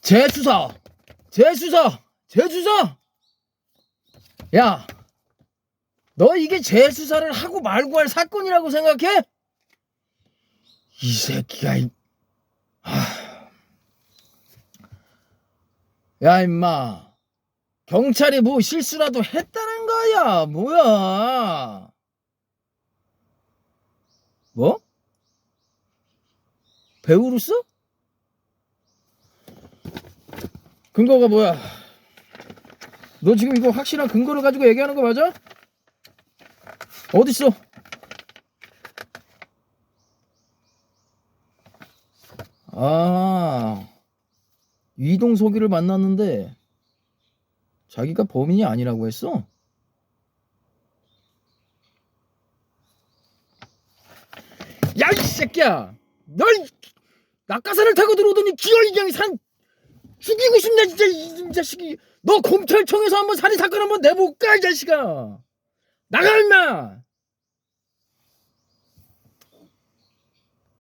재수사 재수사 재수사 야 너 이게 재수사를 하고 말고 할 사건이라고 생각해? 이 새끼가 이... 하... 야 임마 경찰이 뭐 실수라도 했다는 거야 뭐야 뭐? 배우로서? 근거가 뭐야? 너 지금 이거 확실한 근거를 가지고 얘기하는 거 맞아? 어딨어? 아, 이동석이를 만났는데 자기가 범인이 아니라고 했어? 야, 이 새끼야! 널 낙하산을 타고 들어오더니 기어이장이 산 죽이고 싶냐 진짜 이, 이 자식이. 너 검찰청에서 한번 살인 사건 한번 내볼까 이 자식아. 나가 임마